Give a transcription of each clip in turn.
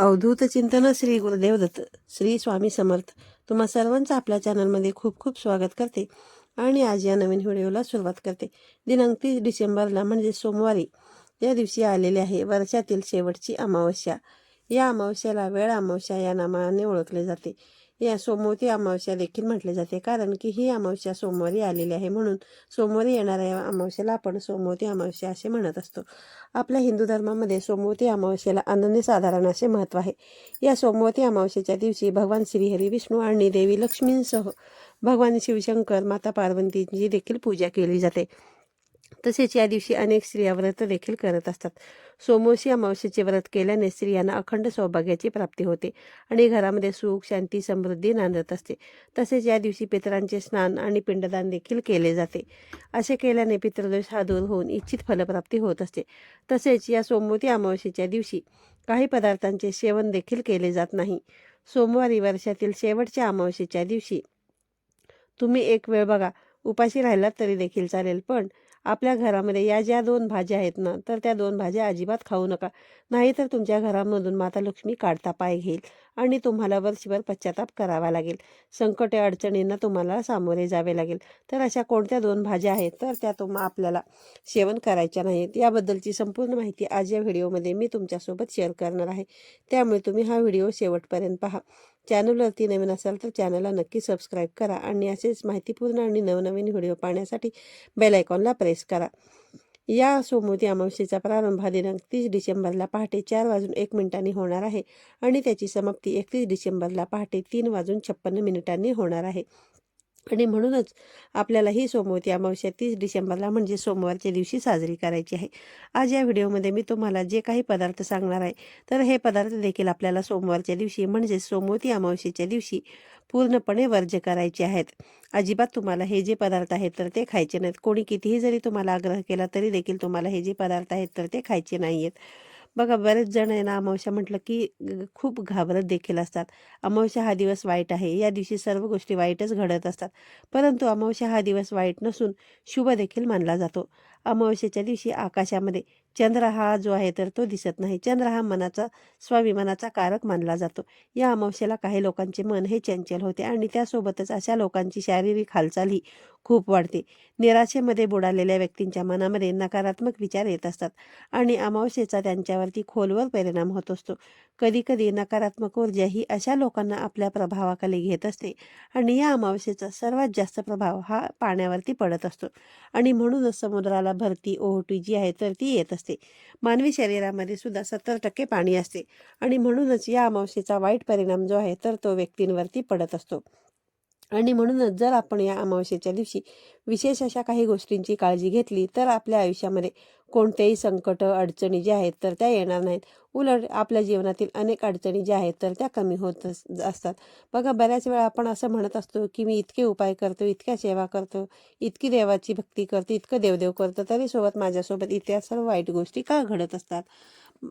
अवधूत चिंतन श्री गुरुदेवदत्त श्री स्वामी समर्थ. तुम्हा सर्वांचं आपल्या चॅनलमध्ये खूप खूप स्वागत करते आणि आज या नवीन व्हिडिओला सुरुवात करते. दिनांक तीस डिसेंबरला म्हणजे सोमवारी या दिवशी आलेली आहे वर्षातील शेवटची अमावस्या. या अमावस्याला वेळ अमावस्या या नामाने ओळखले जाते. या सोमवती अमावस्या देखील म्हटले जाते. कारण की ही अमावस्या सोमवारी आलेली आहे म्हणून सोमवारी येणाऱ्या अमावस्याला आपण सोमवती अमावस्या असे म्हणत असतो. आपल्या हिंदू धर्मामध्ये सोमवती अमावस्येला अनन्यसाधारण असे महत्त्व आहे. या सोमवती अमावस्येच्या दिवशी भगवान श्रीहरी विष्णू आणि देवी लक्ष्मींसह भगवान शिवशंकर माता पार्वतींची देखील पूजा केली जाते. तसेच या दिवशी अनेक स्त्रिया व्रत देखील करत असतात. सोमोशी अमावस्येचे व्रत केल्याने स्त्रियांना अखंड सौभाग्याची प्राप्ती होते आणि घरामध्ये सुख शांती समृद्धी नांदत असते. तसेच या दिवशी पितरांचे स्नान आणि पिंडदान देखील केले जाते. असे केल्याने पितृदोष हा दूर होऊन इच्छित फलप्राप्ती होत असते. तसेच या सोमवती अमावस्येच्या दिवशी काही पदार्थांचे सेवन देखील केले जात नाही. सोमवारी वर्षातील शेवटच्या अमावस्येच्या दिवशी तुम्ही एक वेळ बघा. उपाशी राहिलात तरी देखील चालेल पण आपल्या घरामध्ये या ज्या दोन भाज्या आहेत ना तर त्या दोन भाज्या अजिबात खाऊ नका. नाहीतर तुमच्या घरामधून माता लक्ष्मी काढता पाय घेईल आणि तुम्हाला वर्षभर पश्चाताप करावा लागेल. संकटे अडचणींना तुम्हाला सामोरे जावे लागेल. तर अशा कोणत्या दोन भाज्या आहेत तर त्या तुम आपल्याला सेवन करायच्या नाहीत. याबद्दलची संपूर्ण माहिती आज या व्हिडिओमध्ये मी तुमच्यासोबत शेअर करणार आहे. त्यामुळे तुम्ही हा व्हिडिओ शेवटपर्यंत पहा. चॅनलवरती नवीन असाल तर चॅनलला नक्की सबस्क्राईब करा आणि असेच माहितीपूर्ण आणि नवनवीन व्हिडिओ पाहण्यासाठी बेल आयकॉनला प्रेस करा. या सोमवती अमावस्येचा प्रारंभ हा दिनांक तीस डिसेंबरला पहाटे चार वाजून एक मिनिटांनी होणार आहे आणि त्याची समाप्ती एकतीस डिसेंबरला पहाटे तीन वाजून छप्पन्न मिनिटांनी होणार आहे. आणि म्हणूनच आपल्याला ही सोमवती अमावस्या तीस डिसेंबरला म्हणजे सोमवारच्या दिवशी साजरी करायची आहे. आज या व्हिडिओमध्ये मी तुम्हाला जे काही पदार्थ सांगणार आहे तर हे पदार्थ देखील आपल्याला सोमवारच्या दिवशी म्हणजे सोमवती अमावस्येच्या दिवशी पूर्णपणे वर्ज्य करायचे आहेत. अजिबात तुम्हाला हे जे पदार्थ आहेत तर ते खायचे नाहीत. कोणी कितीही जरी तुम्हाला आग्रह केला तरी देखील तुम्हाला हे जे पदार्थ आहेत तर ते खायचे नाही आहेत बघा बरेच जण आहे ना अमावस्या म्हटलं की खूप घाबरत देखील असतात. अमावस्या हा दिवस वाईट आहे. या दिवशी सर्व गोष्टी वाईटच घडत असतात. परंतु अमावस्या हा दिवस वाईट नसून शुभ देखील मानला जातो. अमावस्येच्या दिवशी आकाशामध्ये चंद्र हा जो आहे तर तो दिसत नाही. चंद्र हा मनाचा स्वाभिमानाचा कारक मानला जातो. या अमावस्येला काही लोकांचे मन हे चंचल होते आणि त्यासोबतच अशा लोकांची शारीरिक हालचाल ही खूप वाढते. निराशेमध्ये बुडालेल्या व्यक्तींच्या मनामध्ये नकारात्मक विचार येत असतात आणि अमावस्येचा त्यांच्यावरती खोलवर परिणाम होत असतो. कधीकधी नकारात्मक ऊर्जा ही अशा लोकांना आपल्या प्रभावाखाली घेत असते आणि या अमावस्येचा सर्वात जास्त प्रभाव हा पाण्यावरती पडत असतो. आणि म्हणूनच समुद्राला भरती ओहोटी जी आहे तर ती येत असते. मानवी शरीरामध्ये सुद्धा सत्तर टक्के पाणी असते आणि म्हणूनच या अमावशेचा वाईट परिणाम जो आहे तर तो व्यक्तींवरती पडत असतो. आणि म्हणूनच जर आपण या अमावस्येच्या दिवशी विशेष अशा काही गोष्टींची काळजी घेतली तर आपल्या आयुष्यामध्ये कोणत्याही संकट अडचणी ज्या आहेत तर त्या येणार नाहीत. उलट आपल्या जीवनातील अनेक अडचणी ज्या आहेत तर त्या कमी होत अस- असतात. बघा बऱ्याच वेळा आपण असं म्हणत असतो की मी इतके उपाय करतो इतक्या सेवा करतो इतकी देवाची भक्ती करतो इतकं देवदेव करतो तरी सोबत माझ्यासोबत इतिहास सर्व वाईट गोष्टी का घडत असतात?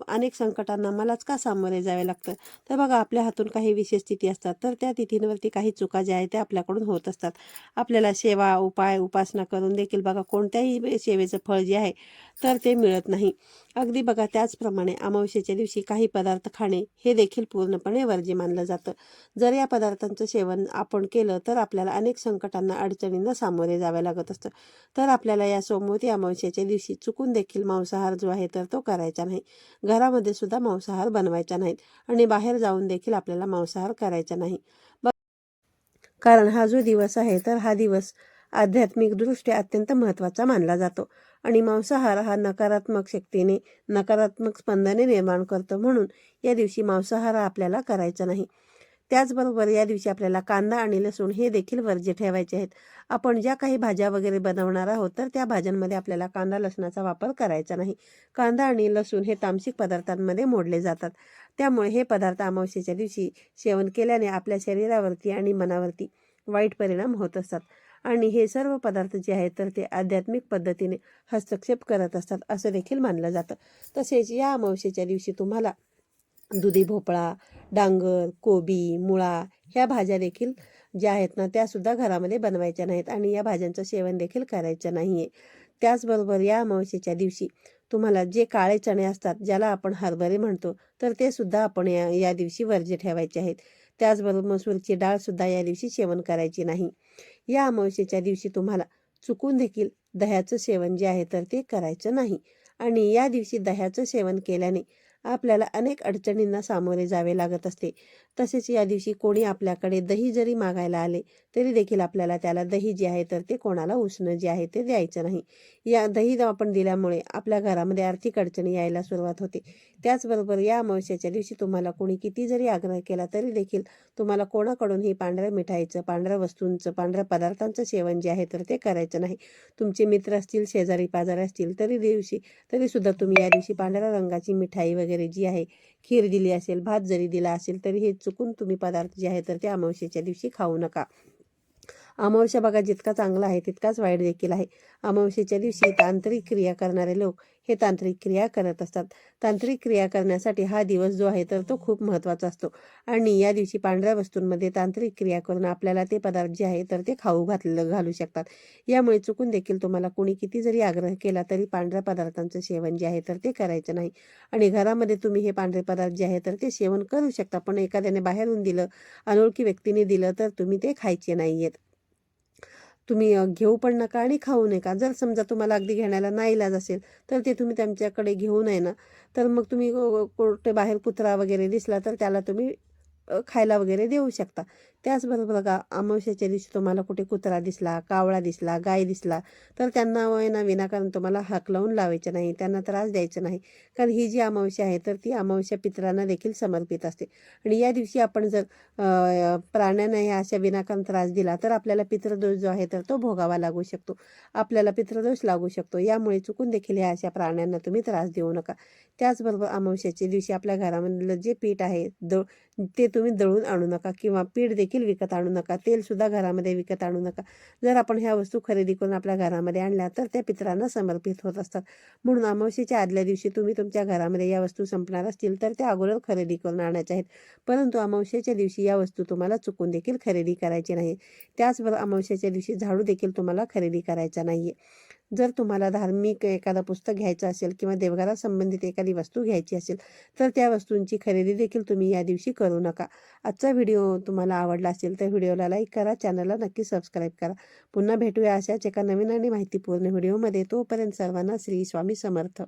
अनेक संकटांना मलाच का सामोरे जावे लागतं? तर बघा आपल्या हातून काही विशेष तिथी असतात तर त्या तिथींवरती काही चुका ज्या आहेत त्या आपल्याकडून होत असतात. आपल्याला सेवा उपाय उपासना करून देखील बघा कोणत्याही सेवेचं फळ जे आहे तर ते मिळत नाही. अगदी बघा त्याचप्रमाणे अमावस्येच्या दिवशी काही पदार्थ खाणे हे देखील पूर्णपणे वर्जी मानलं जातं. जर या पदार्थांचं सेवन आपण केलं तर आपल्याला अनेक संकटांना अडचणींना सामोरे जावे लागत असतं. तर आपल्याला या सोमवती अमावस्येच्या दिवशी चुकून देखील मांसाहार जो आहे तर तो करायचा नाही. घरामध्ये सुद्धा मांसाहार बनवायचा नाहीत आणि बाहेर जाऊन देखील आपल्याला मांसाहार करायचा नाही. कारण हा जो दिवस आहे तर हा दिवस आध्यात्मिकदृष्ट्या अत्यंत महत्त्वाचा मानला जातो आणि मांसाहार हा नकारात्मक शक्तीने नकारात्मक स्पंदने निर्माण करतो म्हणून या दिवशी मांसाहार आपल्याला करायचा नाही. त्याचबरोबर या दिवशी आपल्याला कांदा आणि लसूण हे देखील वर्ज्य ठेवायचे आहेत. आपण ज्या काही भाज्या वगैरे बनवणार आहोत तर त्या भाज्यांमध्ये आपल्याला कांदा लसणाचा वापर करायचा नाही. कांदा आणि लसूण हे तामसिक पदार्थांमध्ये मोडले जातात. त्यामुळे हे पदार्थ अमावस्येच्या दिवशी सेवन केल्याने आपल्या शरीरावरती आणि मनावरती वाईट परिणाम होत असतात. आणि हे सर्व पदार्थ जे आहेत तर ते आध्यात्मिक पद्धतीने हस्तक्षेप करत असतात असं देखील मानलं जातं. तसेच या अमावस्येच्या दिवशी तुम्हाला दुधी भोपळा डांगर कोबी मुळा ह्या भाज्या देखील ज्या आहेत ना त्या सुद्धा घरामध्ये बनवायच्या नाहीत आणि या भाज्यांचं सेवन देखील करायचं नाही आहे त्याचबरोबर या अमावस्येच्या दिवशी तुम्हाला जे काळे चणे असतात ज्याला आपण हरभरे म्हणतो तर ते सुद्धा आपण या या दिवशी वर्ज्य ठेवायचे आहेत. त्याचबरोबर मसूरची डाळसुद्धा या दिवशी सेवन करायची नाही. या अमावस्येच्या दिवशी तुम्हाला चुकून देखील दह्याचं सेवन जे आहे तर ते करायचं नाही. आणि या दिवशी दह्याचं सेवन केल्याने आपल्याला अनेक अडचणींना सामोरे जावे लागत असते. तसेच या दिवशी कोणी आपल्याकडे दही जरी मागायला आले तरी देखील आपल्याला त्याला दही जे आहे तर ते कोणाला उष्ण जे आहे ते द्यायचं नाही. या दही आपण दिल्यामुळे आपल्या घरामध्ये आर्थिक अडचणी यायला सुरुवात होते. त्याचबरोबर या अमावस्याच्या दिवशी तुम्हाला कोणी किती जरी आग्रह केला तरी देखील तुम्हाला कोणाकडूनही पांढऱ्या मिठाईचं पांढऱ्या वस्तूंचं पांढऱ्या पदार्थांचं सेवन जे आहे तर ते करायचं नाही. तुमचे मित्र असतील शेजारी पाजारी असतील तरी दिवशी तरी सुद्धा तुम्ही या दिवशी पांढऱ्या रंगाची मिठाई वगैरे जी आहे खीर दिली असेल भात जरी दिला असेल तरी हे चुकून तुम्ही पदार्थ जे आहे तर ते अमावस्येच्या दिवशी खाऊ नका. अमावस्या बघा जितका चांगला आहे तितकाच वाईट देखील आहे. अमावस्येच्या दिवशी तांत्रिक क्रिया करणारे लोक हे तांत्रिक क्रिया करत असतात. तांत्रिक क्रिया करण्यासाठी हा दिवस जो आहे तर तो खूप महत्त्वाचा असतो. आणि या दिवशी पांढऱ्या वस्तूंमध्ये तांत्रिक क्रिया करून आपल्याला ते पदार्थ जे आहे तर ते खाऊ घातलं घालू शकतात. यामुळे चुकून देखील तुम्हाला कोणी किती जरी आग्रह केला तरी पांढऱ्या पदार्थांचं सेवन जे आहे तर ते करायचं नाही. आणि घरामध्ये तुम्ही हे पांढरे पदार्थ जे आहे तर ते सेवन करू शकता. पण एखाद्याने बाहेरून दिलं अनोळखी व्यक्तीने दिलं तर तुम्ही ते खायचे नाही आहेत तुम्ही घेऊ पण नका आणि खाऊ नका. जर समजा तुम्हाला अगदी घेण्याला नाईलाज असेल तर ते तुम्ही त्यांच्याकडे घेऊ नये ना. तर मग तुम्ही अ, बाहेर कुत्रा वगैरे दिसला तर त्याला तुम्ही खायला वगैरे देऊ शकता. त्याचबरोबर बघा अमावस्याच्या दिवशी तुम्हाला कुठे कुत्रा दिसला कावळा दिसला गाय दिसला तर त्यांना वयना विनाकारण तुम्हाला हाक लावून लावायचं नाही त्यांना त्रास द्यायचा नाही. कारण ही जी अमावस्या आहे तर ती अमावस्या पित्रांना देखील समर्पित असते. आणि या दिवशी आपण जर प्राण्यांना ह्या अशा विनाकारण त्रास दिला तर आपल्याला पितृदोष जो आहे तर तो भोगावा लागू शकतो. आपल्याला पितृदोष लागू शकतो. यामुळे चुकून देखील ह्या अशा प्राण्यांना तुम्ही त्रास देऊ नका. त्याचबरोबर अमावस्याच्या दिवशी आपल्या घरामधलं जे पीठ आहे द ते तुम्ही दळून आणू नका किंवा पीठ देखील विकत आणू नका तेलसुद्धा घरामध्ये विकत आणू नका. जर आपण ह्या वस्तू खरेदी करून आपल्या घरामध्ये आणल्या तर त्या पितरांना समर्पित होत असतात. म्हणून अमावस्येच्या आदल्या दिवशी तुम्ही तुमच्या घरामध्ये या वस्तू संपणार असतील तर त्या अगोदर खरेदी करून आणायच्या आहेत. परंतु अमावस्येच्या दिवशी या वस्तू तुम्हाला चुकून देखील खरेदी करायची नाही. त्याचबरोबर अमावस्येच्या दिवशी झाडू देखील तुम्हाला खरेदी करायचा नाही जर तुम्हाला धार्मिक एखादा पुस्तक घ्यायचं असेल किंवा देवघरात संबंधित एखादी वस्तू घ्यायची असेल तर त्या वस्तूंची खरेदी देखील तुम्ही या दिवशी करू नका. आजचा व्हिडिओ तुम्हाला आवडला असेल तर व्हिडिओला लाईक करा चॅनलला नक्की सबस्क्राईब करा. पुन्हा भेटूया अशाच एका नवीन आणि माहितीपूर्ण व्हिडिओमध्ये. तोपर्यंत सर्वांना श्री स्वामी समर्थ.